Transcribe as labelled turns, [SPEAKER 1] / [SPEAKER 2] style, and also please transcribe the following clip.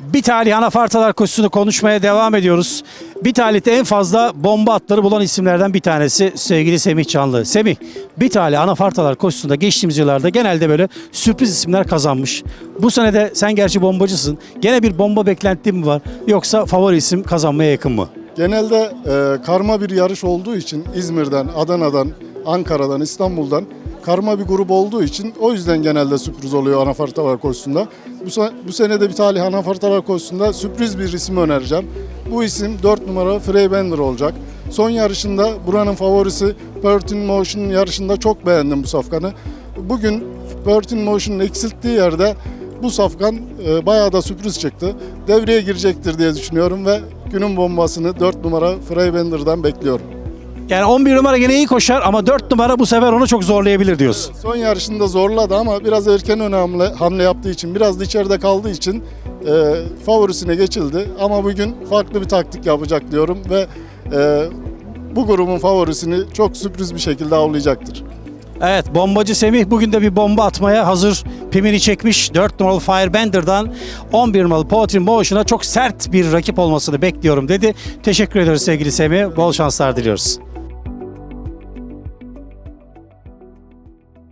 [SPEAKER 1] Bir talih anafartalar koşusunu konuşmaya devam ediyoruz. Bir talihte en fazla bomba atları bulan isimlerden bir tanesi sevgili Semih Canlı. Semih, bir talih anafartalar koşusunda geçtiğimiz yıllarda genelde böyle sürpriz isimler kazanmış. Bu sene de sen gerçi bombacısın. Gene bir bomba beklentin mi var yoksa favori isim kazanmaya yakın mı?
[SPEAKER 2] Genelde e, karma bir yarış olduğu için İzmir'den, Adana'dan, Ankara'dan, İstanbul'dan karma bir grup olduğu için o yüzden genelde sürpriz oluyor anafartalar koşusunda. Bu, bu sene de bir talih anafartalar koşusunda sürpriz bir isim önereceğim. Bu isim 4 numara Frey Bender olacak. Son yarışında buranın favorisi Pertin Motion yarışında çok beğendim bu safkanı. Bugün Pertin Motion'un eksilttiği yerde bu safkan e, bayağı da sürpriz çıktı. Devreye girecektir diye düşünüyorum ve günün bombasını 4 numara Frey Bender'dan bekliyorum.
[SPEAKER 1] Yani 11 numara gene iyi koşar ama 4 numara bu sefer onu çok zorlayabilir diyorsun.
[SPEAKER 2] Son yarışında zorladı ama biraz erken ön hamle, hamle yaptığı için, biraz da içeride kaldığı için e, favorisine geçildi. Ama bugün farklı bir taktik yapacak diyorum ve e, bu grubun favorisini çok sürpriz bir şekilde avlayacaktır.
[SPEAKER 1] Evet bombacı Semih bugün de bir bomba atmaya hazır pimini çekmiş. 4 numaralı Firebender'dan 11 numaralı Poetry Motion'a çok sert bir rakip olmasını bekliyorum dedi. Teşekkür ederiz sevgili Semih. Bol şanslar diliyoruz.